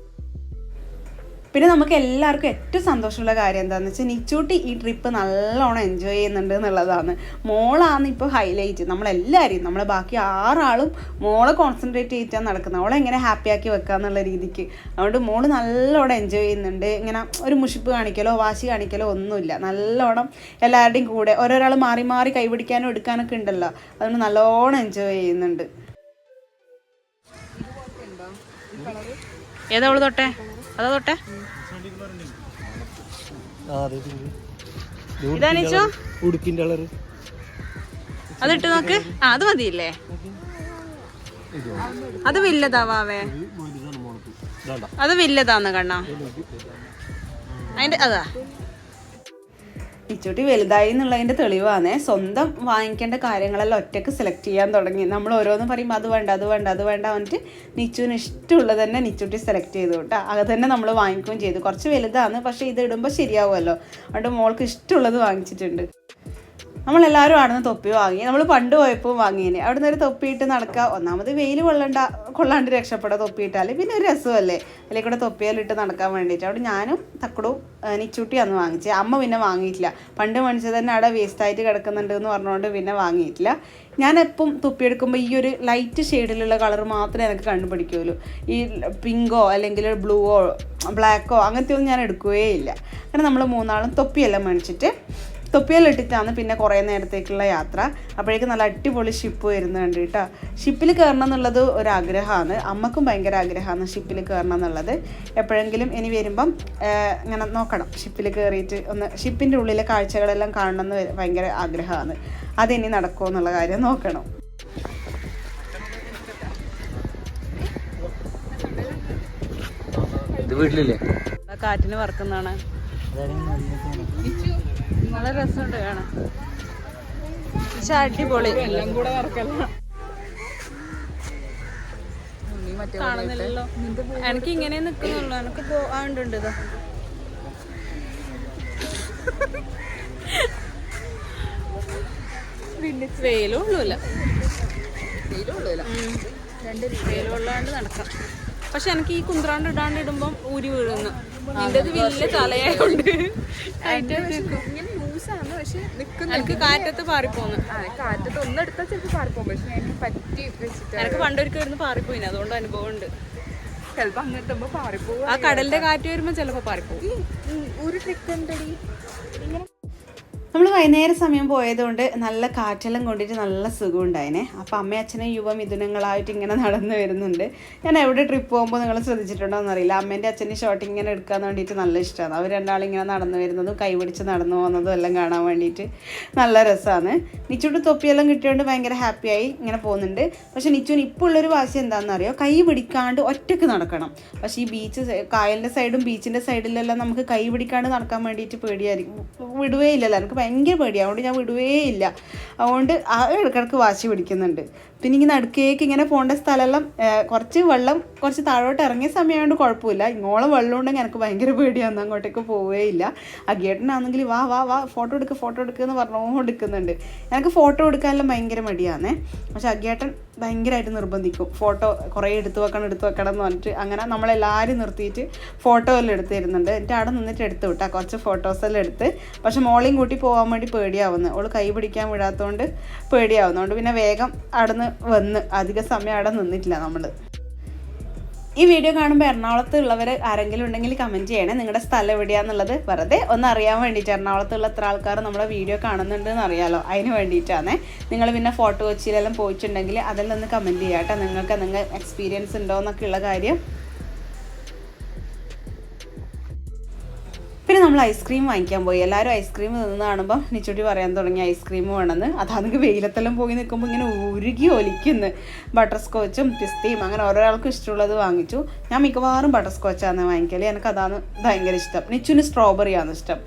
പിന്നെ നമുക്ക് എല്ലാവർക്കും ഏറ്റവും സന്തോഷമുള്ള കാര്യം എന്താണെന്ന് വെച്ചാൽ നിച്ചൂട്ടി ഈ ട്രിപ്പ് നല്ലോണം എൻജോയ് ചെയ്യുന്നുണ്ട് എന്നുള്ളതാണ്. മോളാണ് ഇപ്പോൾ ഹൈലൈറ്റ് നമ്മളെല്ലാവരെയും നമ്മളെ ബാക്കി ആറാളും മോളെ കോൺസെൻട്രേറ്റ് ചെയ്തിട്ടാണ് നടക്കുന്നത്. അവളെ എങ്ങനെ ഹാപ്പി ആക്കി വെക്കുക എന്നുള്ള രീതിക്ക്. അതുകൊണ്ട് മോൾ നല്ലോണം എൻജോയ് ചെയ്യുന്നുണ്ട്. ഇങ്ങനെ ഒരു മുഷിപ്പ് കാണിക്കലോ വാശി കാണിക്കലോ ഒന്നുമില്ല. നല്ലോണം എല്ലാവരുടെയും കൂടെ ഓരോരാൾ മാറി മാറി കൈപിടിക്കാനും എടുക്കാനൊക്കെ ഉണ്ടല്ലോ. അതുകൊണ്ട് നല്ലോണം എൻജോയ് ചെയ്യുന്നുണ്ട്. ഏതാ അവൾ തൊട്ടെ? അതാ തൊട്ടെ? ഉടുപ്പിന്റെ അതിട്ട് നോക്ക്. ആ അത് മതിയില്ലേ? അത് വില്ലതാവാവേ. അത് വില്ലതാന്ന് കണ്ണാ. അതിന്റെ അതാ. ഇച്ചൂട്ടി വലുതായി എന്നുള്ളതിന്റെ തെളിവാണ്. സ്വന്തം വാങ്ങിക്കേണ്ട കാര്യങ്ങളെല്ലാം ഒറ്റയ്ക്ക് സെലക്ട് ചെയ്യാൻ തുടങ്ങി. നമ്മൾ ഓരോന്ന് പറയുമ്പോൾ അത് വേണ്ട അത് വേണ്ട അത് വേണ്ട വന്നിട്ട് നിച്ചുവിന് ഇഷ്ടമുള്ളത് തന്നെ നിച്ചൂട്ടി സെലക്ട് ചെയ്തു കേട്ടോ. അത് തന്നെ നമ്മൾ വാങ്ങിക്കുകയും ചെയ്തു. കുറച്ച് വലുതാണ് പക്ഷേ ഇത് ഇടുമ്പോൾ ശരിയാവുമല്ലോ. അതുകൊണ്ട് മോൾക്ക് ഇഷ്ടമുള്ളത് വാങ്ങിച്ചിട്ടുണ്ട്. നമ്മളെല്ലാവരും അവിടെ നിന്ന് തൊപ്പി വാങ്ങി. നമ്മൾ പണ്ട് പോയപ്പോൾ വാങ്ങിയേനെ. അവിടെ നിന്ന് ഒരു തൊപ്പിയിട്ട് നടക്കുക ഒന്നാമത് വെയിൽ കൊള്ളണ്ട കൊള്ളാണ്ട് രക്ഷപ്പെടുക തൊപ്പിയിട്ടാൽ പിന്നെ ഒരു രസമല്ലേ അതിൽ കൂടെ തൊപ്പിയാലിട്ട് നടക്കാൻ വേണ്ടിയിട്ട് അവിടെ ഞാനും തക്കടും നിച്ചൂട്ടിയാണ് വാങ്ങിച്ചത് അമ്മ പിന്നെ വാങ്ങിയിട്ടില്ല. പണ്ട് മേടിച്ചത് തന്നെ അവിടെ വേസ്റ്റായിട്ട് കിടക്കുന്നുണ്ട് എന്ന് പറഞ്ഞുകൊണ്ട് പിന്നെ വാങ്ങിയിട്ടില്ല. ഞാൻ എപ്പം തൊപ്പിയെടുക്കുമ്പോൾ ഈ ഒരു ലൈറ്റ് ഷെയ്ഡിലുള്ള കളർ മാത്രമേ എനിക്ക് കണ്ടുപിടിക്കുകയുള്ളൂ ഈ പിങ്കോ അല്ലെങ്കിൽ ബ്ലൂവോ ബ്ലാക്കോ അങ്ങനത്തെ ഒന്നും ഞാൻ എടുക്കുകയേ ഇല്ല. അങ്ങനെ നമ്മൾ മൂന്നാളും തൊപ്പിയെല്ലാം മേടിച്ചിട്ട് തൊപ്പിയിലിട്ടിട്ടാണ് പിന്നെ കുറേ നേരത്തേക്കുള്ള യാത്ര. അപ്പോഴേക്കും നല്ല അടിപൊളി ഷിപ്പ് വരുന്നുണ്ട് കേട്ടോ. ഷിപ്പിൽ കയറണം എന്നുള്ളത് ഒരാഗ്രഹമാണ്. അമ്മക്കും ഭയങ്കര ആഗ്രഹമാണ് ഷിപ്പിൽ കയറണം എന്നുള്ളത്. എപ്പോഴെങ്കിലും ഇനി വരുമ്പം ഇങ്ങനെ നോക്കണം. ഷിപ്പിൽ കയറിയിട്ട് ഒന്ന് ഷിപ്പിന്റെ ഉള്ളിലെ കാഴ്ചകളെല്ലാം കാണണം എന്ന് ഭയങ്കര ആഗ്രഹമാണ്. അതിനി നടക്കുമോ എന്നുള്ള കാര്യം നോക്കണം. ഇത് വീട്ടിലില്ലേ? കാറ്റിന് വറക്കുന്നതാണ്. നല്ല രസമുണ്ട് കാണാൻ. പക്ഷെ അടിപൊളി. എല്ലാം കൂടെ വറക്കല്ല കാണുന്നില്ലല്ലോ. എനിക്ക് ഇങ്ങനെ നിക്കുന്നുള്ളൂ. എനിക്ക് പോകാണ്ടുണ്ട് ഇതാ. വെയിലും ഉള്ളൂല രണ്ട് വെയിലും ഉള്ളാണ്ട് നടക്കാം. പക്ഷെ എനിക്ക് ഈ കുന്ത്രാണ്ട് ഇടാണ്ട് ഇടുമ്പം ഊരി വീഴുന്നു. നിന്റേത് വലിയ തലയായോണ്ട്. ആണ് പക്ഷെ എനിക്ക് കാറ്റത്ത് പാറിപ്പോന്ന്. ആ കാറ്റത്ത് ഒന്നെടുത്താൽ ചിലപ്പോൾ പാറിപ്പോകും പക്ഷെ എനിക്ക് പറ്റി വെച്ചിട്ട് എനിക്ക് പണ്ടൊരിക്കൽ ഇരുന്ന് പാറിപ്പോയിന്. അതുകൊണ്ട് അനുഭവം ഉണ്ട്. ചിലപ്പോൾ അങ്ങെത്തുമ്പോൾ പാറിപ്പോകും ആ കടലിന്റെ കാറ്റ് വരുമ്പോ ചിലപ്പോ പാറിപ്പോവും. ഒരു ട്രിക്ക് ഉണ്ടടി. നമ്മൾ വൈകുന്നേരം സമയം പോയതുകൊണ്ട് നല്ല കാറ്റെല്ലാം കൊണ്ടിട്ട് നല്ല സുഖം ഉണ്ടായിനെ അപ്പം അമ്മയും അച്ഛനും യുവ മിഥുനങ്ങളായിട്ട് ഇങ്ങനെ നടന്നു വരുന്നുണ്ട്. ഞാൻ എവിടെ ട്രിപ്പ് പോകുമ്പോൾ നിങ്ങൾ ശ്രദ്ധിച്ചിട്ടുണ്ടോ എന്നറിയില്ല. അമ്മേന്റെ അച്ഛന്റെ ഷോട്ട് ഇങ്ങനെ എടുക്കാൻ വേണ്ടിയിട്ട് നല്ല ഇഷ്ടമാണ് അവർ രണ്ടാളും ഇങ്ങനെ നടന്നു വരുന്നതും കൈപിടിച്ച് നടന്നു പോകുന്നതും എല്ലാം കാണാൻ വേണ്ടിയിട്ട് നല്ല രസമാണ് നിച്ചൂട്ട് തൊപ്പിയെല്ലാം കിട്ടിയോണ്ട് ഭയങ്കര ഹാപ്പിയായി ഇങ്ങനെ പോകുന്നുണ്ട്. പക്ഷേ നിച്ചുവിന് ഇപ്പോൾ ഉള്ളൊരു വാശി എന്താണെന്നറിയോ? കൈ പിടിക്കാണ്ട് ഒറ്റയ്ക്ക് നടക്കണം. പക്ഷേ ഈ ബീച്ച് കായലിന്റെ സൈഡും ബീച്ചിന്റെ സൈഡിലെല്ലാം നമുക്ക് കൈ പിടിക്കാണ്ട് നടക്കാൻ വേണ്ടിയിട്ട് പേടിയായിരിക്കും. വിടുവേ ഇല്ലല്ലോ എനിക്ക് ഭയങ്കര പേടിയാണ് അതുകൊണ്ട് ഞാൻ വിടുവേ ഇല്ല അതുകൊണ്ട് ആ ഇടക്കിടക്ക് വാശി പിടിക്കുന്നുണ്ട്. പിന്നെ ഇങ്ങനെ നടുക്കേക്ക് ഇങ്ങനെ പോകേണ്ട സ്ഥലമെല്ലാം കുറച്ച് വെള്ളം കുറച്ച് താഴോട്ട് ഇറങ്ങിയ സമയമായതുകൊണ്ട് കുഴപ്പമില്ല. ഇങ്ങോളം വെള്ളം ഉണ്ടെങ്കിൽ എനിക്ക് ഭയങ്കര പേടിയാണ് അങ്ങോട്ടേക്ക് പോവേ ഇല്ല അഗേട്ടനാണെങ്കിൽ വാ വാ വാ ഫോട്ടോ എടുക്ക് ഫോട്ടോ എടുക്കുക എന്ന് പറഞ്ഞോ എടുക്കുന്നുണ്ട് എനിക്ക് ഫോട്ടോ എടുക്കാനെല്ലാം ഭയങ്കര മടിയാണേ പക്ഷെ അഗേട്ടൻ ഭയങ്കരമായിട്ട് നിർബന്ധിക്കും. ഫോട്ടോ കുറേ എടുത്തു വെക്കണം എടുത്തു വെക്കണം എന്ന് പറഞ്ഞിട്ട് അങ്ങനെ നമ്മളെല്ലാവരും നിർത്തിയിട്ട് ഫോട്ടോ എല്ലാം എടുത്ത് തരുന്നുണ്ട് എന്നിട്ട് അവിടെ നിന്നിട്ട് എടുത്ത് വിട്ടാ. കുറച്ച് ഫോട്ടോസ് എല്ലാം എടുത്ത്. പക്ഷെ മോളെയും കൂട്ടി പോകാൻ വേണ്ടി പേടിയാവുന്നു. അവൾ കൈ പിടിക്കാൻ വിടാത്തതുകൊണ്ട് പേടിയാവുന്നതുകൊണ്ട് പിന്നെ വേഗം അവിടെ നിന്ന് വന്ന് അധിക സമയം അവിടെ നിന്നിട്ടില്ല നമ്മൾ ഈ വീഡിയോ കാണുമ്പോൾ എറണാകുളത്ത് ഉള്ളവർ ആരെങ്കിലും ഉണ്ടെങ്കിൽ കമന്റ് ചെയ്യണേ. നിങ്ങളുടെ സ്ഥലം എവിടെയാണെന്നുള്ളത് വെറുതെ ഒന്ന് അറിയാൻ വേണ്ടിയിട്ട് എറണാകുളത്തുള്ള എത്ര ആൾക്കാർ നമ്മുടെ വീഡിയോ കാണുന്നുണ്ട് എന്ന് അറിയാലോ. അതിന് വേണ്ടിയിട്ടാണ്. നിങ്ങൾ പിന്നെ ഫോട്ടോ കൊച്ചിയിലെല്ലാം പോയിട്ടുണ്ടെങ്കിൽ അതിൽ നിന്ന് കമന്റ് ചെയ്യാം കേട്ടോ നിങ്ങൾക്ക് നിങ്ങൾ എക്സ്പീരിയൻസ് ഉണ്ടോ എന്നൊക്കെ ഉള്ള കാര്യം പിന്നെ നമ്മൾ ഐസ്ക്രീം വാങ്ങിക്കാൻ പോയി. എല്ലാവരും ഐസ്ക്രീം നിന്ന് കാണുമ്പോൾ നിച്ചുട്ടി പറയാൻ തുടങ്ങി ഐസ്ക്രീം വേണമെന്ന്. അതാണെങ്കിൽ വെയിലത്തെല്ലാം പോയി നിൽക്കുമ്പോൾ ഇങ്ങനെ ഉരുകി ഒലിക്കുന്നു. ബട്ടർ സ്കോച്ചും പിസ്തയും അങ്ങനെ ഓരോരാൾക്കും ഇഷ്ടമുള്ളത് വാങ്ങിച്ചു. ഞാൻ മിക്കവാറും ബട്ടർ സ്കോച്ചാണ് വാങ്ങിക്കൽ എനിക്ക് അതാണ് ഭയങ്കര ഇഷ്ടം. നിച്ചുവിന് സ്ട്രോബെറിയാണ് ഇഷ്ടം.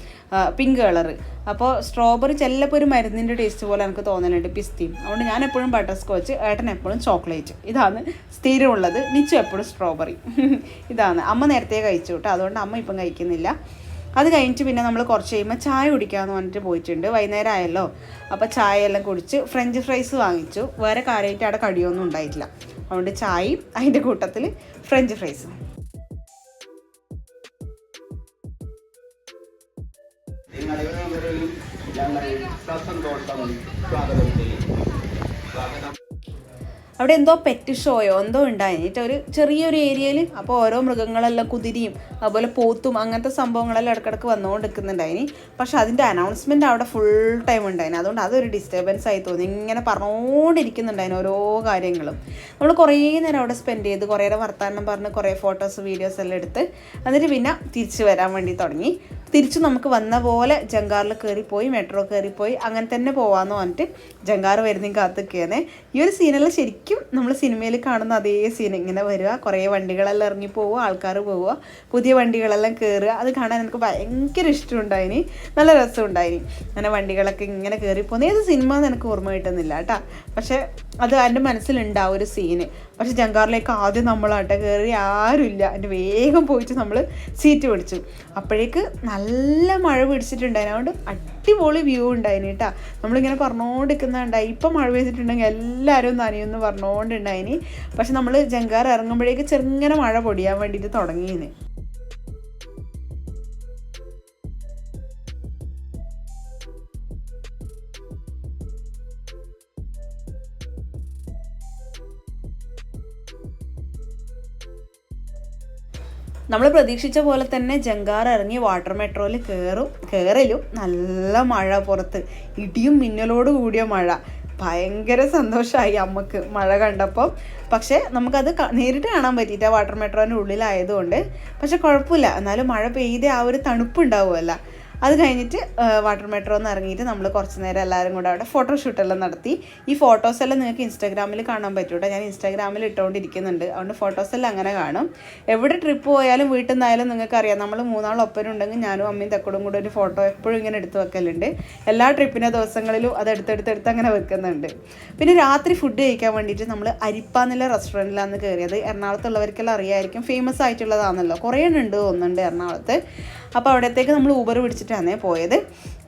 പിങ്ക് കളറ് അപ്പോൾ സ്ട്രോബെറി ചിലപ്പോൾ ഒരു മരുന്നിന്റെ ടേസ്റ്റ് പോലെ എനിക്ക് തോന്നലുണ്ട് പിസ്തയും അതുകൊണ്ട് ഞാൻ എപ്പോഴും ബട്ടർ സ്കോച്ച് ഏട്ടൻ എപ്പോഴും ചോക്ലേറ്റ് ഇതാണ് സ്ഥിരമുള്ളത്. നിച്ചു എപ്പോഴും സ്ട്രോബെറി ഇതാണ്. അമ്മ നേരത്തെ കഴിച്ചു കേട്ടോ. അതുകൊണ്ട് അമ്മ ഇപ്പം കഴിക്കുന്നില്ല. അത് കഴിഞ്ഞിട്ട് പിന്നെ നമ്മൾ കുറച്ച് കഴിയുമ്പോൾ ചായ കുടിക്കാമെന്ന് പറഞ്ഞിട്ട് പോയിട്ടുണ്ട്. വൈകുന്നേരം ആയല്ലോ. അപ്പോൾ ചായ എല്ലാം കുടിച്ച് ഫ്രഞ്ച് ഫ്രൈസ് വാങ്ങിച്ചു. വേറെ കാര്യമായിട്ട് അവിടെ കടിയൊന്നും ഉണ്ടായിട്ടില്ല. അതുകൊണ്ട് ചായയും അതിന്റെ കൂട്ടത്തിൽ ഫ്രഞ്ച് ഫ്രൈസും അവിടെ എന്തോ പെറ്റ് ഷോയോ എന്തോ ഉണ്ടായിട്ട് ഒരു ചെറിയൊരു ഏരിയയിൽ അപ്പോൾ ഓരോ മൃഗങ്ങളെല്ലാം കുതിരിയും അതുപോലെ പോത്തും അങ്ങനത്തെ സംഭവങ്ങളെല്ലാം ഇടക്കിടക്ക് വന്നുകൊണ്ടിരിക്കുന്നുണ്ടായിനി പക്ഷെ അതിന്റെ അനൗൺസ്മെന്റ് അവിടെ ഫുൾ ടൈം ഉണ്ടായിന്. അതുകൊണ്ട് അതൊരു ഡിസ്റ്റർബൻസ് ആയി തോന്നി. ഇങ്ങനെ പറഞ്ഞുകൊണ്ടിരിക്കുന്നുണ്ടായിന് ഓരോ കാര്യങ്ങളും. നമ്മൾ കുറേ നേരം അവിടെ സ്പെൻഡ് ചെയ്ത് കുറേ നേരം വർത്തമാനം പറഞ്ഞ് കുറേ ഫോട്ടോസ് വീഡിയോസ് എല്ലാം എടുത്ത് എന്നിട്ട് പിന്നെ തിരിച്ചു വരാൻ വേണ്ടി തുടങ്ങി. തിരിച്ചു നമുക്ക് വന്ന പോലെ ജങ്കാറിൽ കയറിപ്പോയി മെട്രോ കയറിപ്പോയി അങ്ങനെ തന്നെ പോവാന്ന് പറഞ്ഞിട്ട് ജങ്കാർ കാത്തു കാത്തിക്കുകയാണ് ഈ ഒരു സീനെല്ലാം ശരിക്കും നമ്മൾ സിനിമയിൽ കാണുന്ന അതേ സീൻ ഇങ്ങനെ വരിക കുറേ വണ്ടികളെല്ലാം ഇറങ്ങി പോവുക ആൾക്കാർ പോവുക പുതിയ വണ്ടികളെല്ലാം കയറുക അത് കാണാൻ എനിക്ക് ഭയങ്കര ഇഷ്ടമുണ്ടായിനി. നല്ല രസം രസമുണ്ടായിനി. അങ്ങനെ വണ്ടികളൊക്കെ ഇങ്ങനെ കയറി പോകുന്നത് ഏത് സിനിമ എന്ന് എനിക്ക് ഓർമ്മ കിട്ടുന്നില്ല കേട്ടോ. പക്ഷേ അത് എന്റെ മനസ്സിലുണ്ടാവും ഒരു സീന് പക്ഷെ ജങ്കാറിലേക്ക് ആദ്യം നമ്മൾ നമ്മളാട്ടെ കയറി ആരുമില്ല. അതിന്റെ വേഗം പോയിട്ട് നമ്മൾ സീറ്റ് പിടിച്ചു. അപ്പോഴേക്ക് നല്ല മഴ പിടിച്ചിട്ടുണ്ടായിരുന്നു. അതുകൊണ്ട് അടിപൊളി വ്യൂ ഉണ്ടായിന് കേട്ടോ. നമ്മളിങ്ങനെ പറഞ്ഞുകൊണ്ടിരിക്കുന്നുണ്ടായി ഇപ്പം മഴ പെയ്തിട്ടുണ്ടെങ്കിൽ എല്ലാവരും നനയുമെന്ന് പറഞ്ഞുകൊണ്ടുണ്ടായിന് പക്ഷെ നമ്മൾ ജങ്കാർ ഇറങ്ങുമ്പോഴേക്ക് ചെറുങ്ങനെ മഴ പൊടിയാൻ വേണ്ടിയിട്ട് തുടങ്ങിയിന് നമ്മൾ പ്രതീക്ഷിച്ച പോലെ തന്നെ ജങ്കാർ ഇറങ്ങി വാട്ടർ മെട്രോയിൽ കയറും കയറലും. നല്ല മഴ പുറത്ത്. ഇടിയും മിന്നലോട് കൂടിയ മഴ. ഭയങ്കര സന്തോഷമായി അമ്മയ്ക്ക് മഴ കണ്ടപ്പോൾ പക്ഷേ നമുക്കത് നേരിട്ട് കാണാൻ പറ്റിയില്ല. വാട്ടർ മെട്രോന്റെ ഉള്ളിലായതുകൊണ്ട്. പക്ഷെ കുഴപ്പമില്ല. എന്നാലും മഴ പെയ്തേ ആ ഒരു തണുപ്പ് ഉണ്ടാവുമല്ല. അത് കഴിഞ്ഞിട്ട് വാട്ടർ മെട്രോ എന്ന് ഇറങ്ങിയിട്ട് നമ്മൾ കുറച്ച് നേരം എല്ലാവരും കൂടെ അവിടെ ഫോട്ടോഷൂട്ടെല്ലാം നടത്തി. ഈ ഫോട്ടോസെല്ലാം നിങ്ങൾക്ക് ഇൻസ്റ്റാഗ്രാമിൽ കാണാൻ പറ്റൂട്ടോ? ഞാൻ ഇൻസ്റ്റാഗ്രാമിൽ ഇട്ടുകൊണ്ടിരിക്കുന്നുണ്ട് അതുകൊണ്ട് ഫോട്ടോസെല്ലാം അങ്ങനെ കാണും. എവിടെ ട്രിപ്പ് പോയാലും വീട്ടിൽ നിന്നായാലും നിങ്ങൾക്കറിയാം നമ്മൾ മൂന്നാൾ ഒപ്പരം ഉണ്ടെങ്കിൽ ഞാനും അമ്മയും തക്കടും കൂടെ ഒരു ഫോട്ടോ എപ്പോഴും ഇങ്ങനെ എടുത്ത് വെക്കലുണ്ട്. എല്ലാ ട്രിപ്പിന്റെ ദിവസങ്ങളിലും അത് എടുത്തെടുത്തെടുത്ത് അങ്ങനെ വെക്കുന്നുണ്ട്. പിന്നെ രാത്രി ഫുഡ് കഴിക്കാൻ വേണ്ടിയിട്ട് നമ്മൾ അരിപ്പാന്നിലെ റെസ്റ്റോറന്റിലാണ് കയറിയത് എറണാകുളത്തുള്ളവർക്കെല്ലാം അറിയാമായിരിക്കും ഫേമസ് ആയിട്ടുള്ളതാണല്ലോ. കുറേ ഉണ്ട് തോന്നുന്നുണ്ട് എറണാകുളത്ത്. അപ്പോൾ അവിടത്തേക്ക് നമ്മൾ ഊബർ പിടിച്ചിട്ടാണ് പോയത്.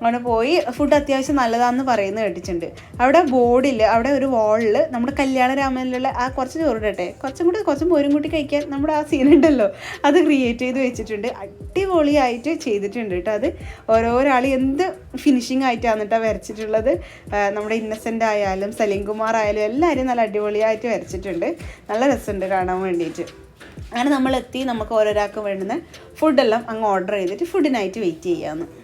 അവിടെ പോയി ഫുഡ് അത്യാവശ്യം നല്ലതാണെന്ന് പറയുന്നത് കേട്ടിട്ടുണ്ട്. അവിടെ ബോർഡിൽ അവിടെ ഒരു വാളിൽ നമ്മുടെ കല്യാണ രാമനിലുള്ള ആ കുറച്ച് ചോറിടട്ടെ കുറച്ചും കൂടി കുറച്ചും പോരും കൂട്ടി കഴിക്കാൻ നമ്മുടെ ആ സീൻ ഉണ്ടല്ലോ. അത് ക്രിയേറ്റ് ചെയ്ത് വെച്ചിട്ടുണ്ട്. അടിപൊളിയായിട്ട് ചെയ്തിട്ടുണ്ട് കേട്ടോ അത്. ഓരോരാൾ എന്ത് ഫിനിഷിംഗ് ആയിട്ടാണ് കേട്ടോ വരച്ചിട്ടുള്ളത്. നമ്മുടെ ഇന്നസെന്റ് ആയാലും സലീം കുമാർ ആയാലും എല്ലാവരും നല്ല അടിപൊളിയായിട്ട് വരച്ചിട്ടുണ്ട്. നല്ല രസമുണ്ട് കാണാൻ വേണ്ടിയിട്ട്. അങ്ങനെ നമ്മളെത്തി നമുക്ക് ഓരോരാൾക്ക് വേണ്ടുന്ന ഫുഡെല്ലാം അങ്ങ് ഓർഡർ ചെയ്തിട്ട് ഫുഡിനായിട്ട് വെയിറ്റ് ചെയ്യാമെന്ന്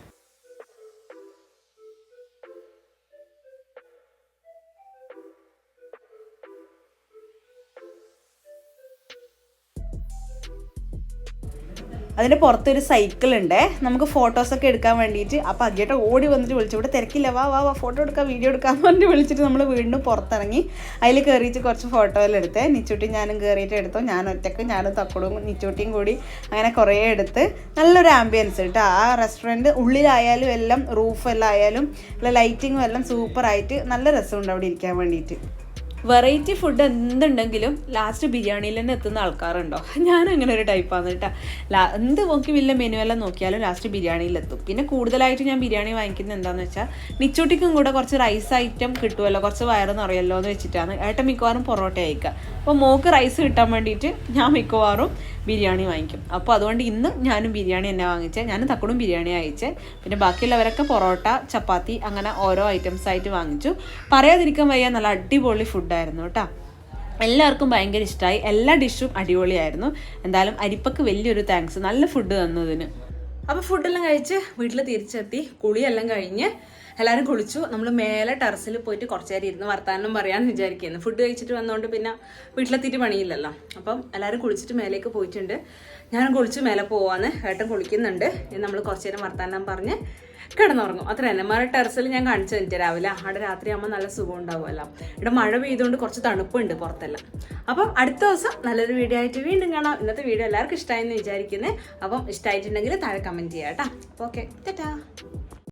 അതിന്റെ പുറത്തൊരു സൈക്കിൾ ഉണ്ട്. നമുക്ക് ഫോട്ടോസൊക്കെ എടുക്കാൻ വേണ്ടിയിട്ട്. അപ്പോൾ അജേട്ട ഓടി വന്നിട്ട് വിളിച്ചു. ഇവിടെ തിരക്കില്ല. വാ വാ വാ. ഫോട്ടോ എടുക്കാം വീഡിയോ എടുക്കാൻ പറഞ്ഞിട്ട് വിളിച്ചിട്ട് നമ്മൾ വീണ്ടും പുറത്തിറങ്ങി. അതിൽ കയറിയിട്ട് കുറച്ച് ഫോട്ടോയെല്ലാം എടുത്ത്. നിച്ചൂട്ടി ഞാനും കയറിയിട്ട് എടുത്തു. ഞാൻ ഒറ്റയ്ക്ക് ഞാനും തക്കടും നിച്ചൂട്ടിയും കൂടി അങ്ങനെ കുറേ എടുത്ത് നല്ലൊരു ആംബിയൻസ് കേട്ടോ ആ റെസ്റ്റോറന്റ് ഉള്ളിലായാലും എല്ലാം റൂഫെല്ലാം ആയാലും ലൈറ്റിങ്ങും എല്ലാം സൂപ്പറായിട്ട് നല്ല രസമുണ്ട് അവിടെ ഇരിക്കാൻ വേണ്ടിയിട്ട്. വെറൈറ്റി ഫുഡ് എന്തുണ്ടെങ്കിലും ലാസ്റ്റ് ബിരിയാണിയിൽ തന്നെ എത്തുന്ന ആൾക്കാരുണ്ടോ? ഞാൻ അങ്ങനെ ഒരു ടൈപ്പാണ് കേട്ടോ ലാ എന്ത് നോക്കി വലിയ മെനു എല്ലാം നോക്കിയാലും ലാസ്റ്റ് ബിരിയാണിയിൽ എത്തും. പിന്നെ കൂടുതലായിട്ട് ഞാൻ ബിരിയാണി വാങ്ങിക്കുന്നത് എന്താണെന്ന് വെച്ചാൽ നിച്ചൂട്ടിക്കും കൂടെ കുറച്ച് റൈസ് ഐറ്റം കിട്ടുമല്ലോ കുറച്ച് വയറ് നിറയല്ലോ എന്ന് വെച്ചിട്ടാണ് ഏട്ടൻ മിക്കവാറും പൊറോട്ട അയക്കുക അപ്പോൾ മോക്ക് റൈസ് കിട്ടാൻ വേണ്ടിയിട്ട് ഞാൻ മിക്കവാറും ബിരിയാണി വാങ്ങിക്കും. അപ്പോൾ അതുകൊണ്ട് ഇന്ന് ഞാനും ബിരിയാണി തന്നെ വാങ്ങിച്ചത് ഞാനും തക്കടും ബിരിയാണി അയച്ചേ പിന്നെ ബാക്കിയുള്ളവരൊക്കെ പൊറോട്ട ചപ്പാത്തി അങ്ങനെ ഓരോ ഐറ്റംസ് ആയിട്ട് വാങ്ങിച്ചു. പറയാതിരിക്കാൻ വയ്യ നല്ല അടിപൊളി ഫുഡായിരുന്നു കേട്ടോ. എല്ലാവർക്കും ഭയങ്കര ഇഷ്ടമായി എല്ലാ ഡിഷും അടിപൊളിയായിരുന്നു. എന്തായാലും അരിപ്പക്ക് വലിയൊരു താങ്ക്സ് നല്ല ഫുഡ് തന്നതിന് അപ്പോൾ ഫുഡെല്ലാം കഴിച്ച് വീട്ടിൽ തിരിച്ചെത്തി. കുളിയെല്ലാം കഴിഞ്ഞ് എല്ലാവരും കുളിച്ചു. നമ്മൾ മേലെ ടെറസിൽ പോയിട്ട് കുറച്ച് നേരം ഇരുന്ന് വർത്താനം പറയാമെന്ന് വിചാരിക്കുന്നു. ഫുഡ് കഴിച്ചിട്ട് വന്നുകൊണ്ട് പിന്നെ വീട്ടിലെത്തിയിട്ട് പണിയില്ലല്ലോ. അപ്പം എല്ലാവരും കുളിച്ചിട്ട് മേലേക്ക് പോയിട്ടുണ്ട്. ഞാനും കുളിച്ച് മേലെ പോവാന്ന് ഏട്ടൻ കുളിക്കുന്നുണ്ട്. നമ്മൾ കുറച്ച് നേരം വർത്താനം പറഞ്ഞ് കിടന്നുറങ്ങും. അത്ര തന്നെ മഴ ടെറസിൽ ഞാൻ കാണിച്ചു തന്നിട്ട് രാവിലെ. അവിടെ രാത്രി ആകുമ്പോൾ നല്ല സുഖം ഉണ്ടാവുമല്ലോ ഇവിടെ മഴ പെയ്തുകൊണ്ട് കുറച്ച് തണുപ്പുണ്ട് പുറത്തെല്ലാം. അപ്പം അടുത്ത ദിവസം നല്ലൊരു വീഡിയോ ആയിട്ട് വീണ്ടും കാണാം. ഇന്നത്തെ വീഡിയോ എല്ലാവർക്കും ഇഷ്ടമായെന്ന് വിചാരിക്കുന്നത് അപ്പം ഇഷ്ടമായിട്ടുണ്ടെങ്കിൽ താഴെ കമന്റ് ചെയ്യാം കേട്ടോ. ഓക്കെ ടാറ്റാ